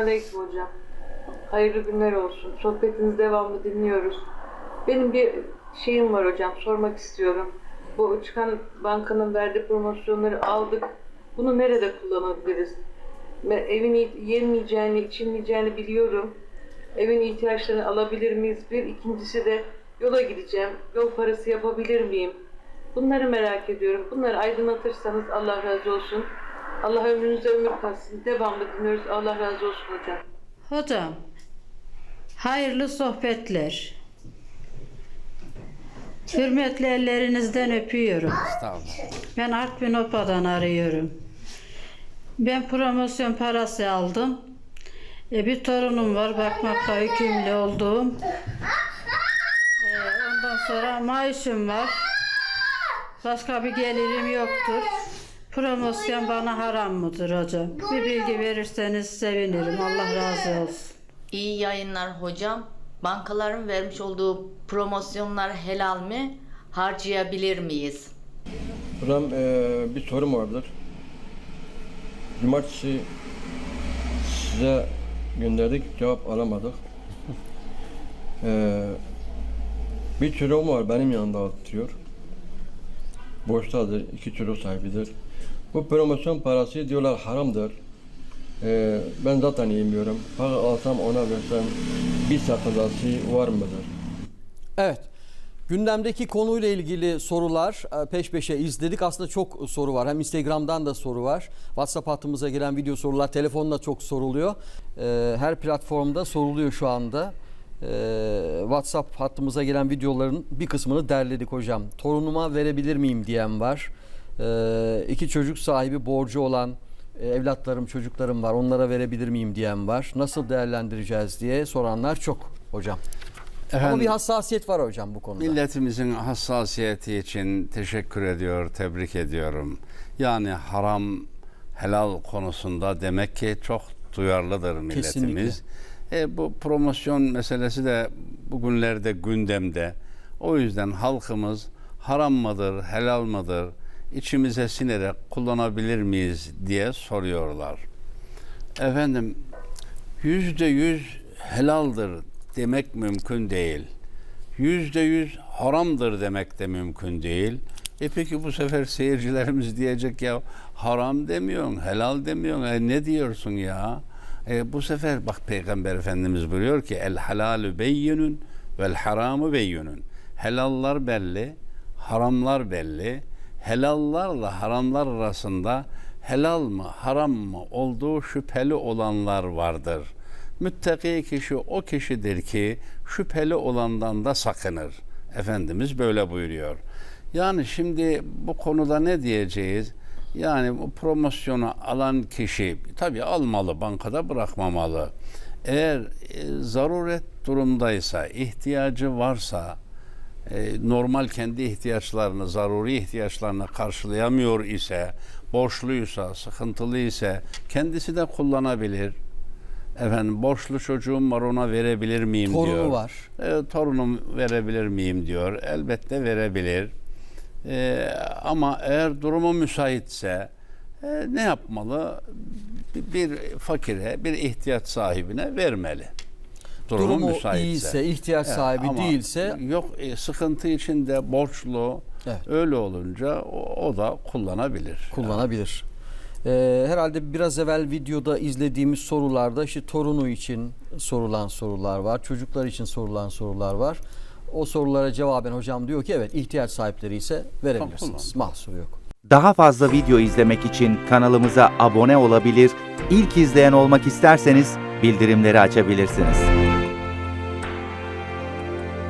Aleyküm hocam. Hayırlı günler olsun. Sohbetinizi devamlı dinliyoruz. Benim bir şeyim var hocam. Sormak istiyorum. Bu çıkan bankanın verdiği promosyonları aldık. Bunu nerede kullanabiliriz? Ben evin i- yemeyeceğini, içilmeyeceğini biliyorum. Evin ihtiyaçlarını alabilir miyiz? Bir ikincisi de yola gideceğim. Yol parası yapabilir miyim? Bunları merak ediyorum. Bunları aydınlatırsanız Allah razı olsun. Allah ömrünüze ömür katsın. Devamlı dinliyoruz. Allah razı olsun hocam. Hocam, hayırlı sohbetler. Hürmetli ellerinizden öpüyorum. Ben Artvin Opa'dan arıyorum. Ben promosyon parası aldım. E, bir torunum var, bakmakla yükümlü olduğum. E, ondan sonra maaşım var. Başka bir gelirim yoktur. Promosyon bana haram mıdır hocam? Bir bilgi verirseniz sevinirim. Allah razı olsun. İyi yayınlar hocam. Bankaların vermiş olduğu promosyonlar helal mi? Harcayabilir miyiz? Hocam eee, bir sorum vardır. Cumartesi size gönderdik, cevap alamadık. Eee bir çocuğum var benim yanında oturuyor. Borçtadır, iki çocuk sahibidir. Bu promosyon parası diyorlar haramdır. Eee, ben zaten yemiyorum. Para alsam ona versem bir sakıncası var mıdır? Evet. Gündemdeki konuyla ilgili sorular e, peş peşe izledik. Aslında çok soru var. Hem Instagram'dan da soru var. WhatsApp hattımıza gelen video sorular, telefonla çok soruluyor. E, Her platformda soruluyor şu anda. E, WhatsApp hattımıza gelen videoların bir kısmını derledik hocam. Torunuma verebilir miyim diyen var. E, İki çocuk sahibi borcu olan e, evlatlarım, çocuklarım var. Onlara verebilir miyim diyen var. Nasıl değerlendireceğiz diye soranlar çok hocam. Ama Efendim, bir hassasiyet var hocam bu konuda. milletimizin hassasiyeti için teşekkür ediyor, tebrik ediyorum. Yani haram, helal konusunda demek ki çok duyarlıdır milletimiz. E, bu promosyon meselesi de bugünlerde gündemde. O yüzden halkımız haram mıdır, helal mıdır, içimize sinerek kullanabilir miyiz diye soruyorlar. Efendim yüzde yüz helaldir demek mümkün değil. Yüzde yüz haramdır demek de mümkün değil. E peki bu sefer seyircilerimiz diyecek ya haram demiyorsun, helal demiyorsun. E ne diyorsun ya? E bu sefer bak Peygamber Efendimiz buyuruyor ki el halalu beyyinun vel haramu beyyinun. Helallar belli, haramlar belli. Helallarla haramlar arasında helal mı haram mı olduğu şüpheli olanlar vardır. Müttaki kişi o kişidir ki şüpheli olandan da sakınır. Efendimiz böyle buyuruyor. Yani şimdi bu konuda ne diyeceğiz? Yani bu promosyonu alan kişi tabii almalı, bankada bırakmamalı. Eğer e, zaruret durumdaysa, ihtiyacı varsa, normal kendi ihtiyaçlarını, zaruri ihtiyaçlarını karşılayamıyor ise, borçluysa, sıkıntılı ise kendisi de kullanabilir. Efendim borçlu çocuğum var ona verebilir miyim Torunu diyor. var. E, torunum verebilir miyim diyor. Elbette verebilir. E, ama eğer durumu müsaitse e, ne yapmalı? Bir fakire, bir ihtiyaç sahibine vermeli. Durumu, Durumu müsaitse. iyiyse, ihtiyaç Evet, sahibi ama değilse yok e, sıkıntı içinde borçlu Evet. öyle olunca o, o da kullanabilir. kullanabilir. Ee, herhalde biraz evvel videoda izlediğimiz sorularda işte torunu için sorulan sorular var. Çocuklar için sorulan sorular var. O sorulara cevaben hocam diyor ki evet ihtiyaç sahipleri ise verebilirsiniz. Mahsuru yok. Daha fazla video izlemek için kanalımıza abone olabilir, ilk izleyen olmak isterseniz bildirimleri açabilirsiniz.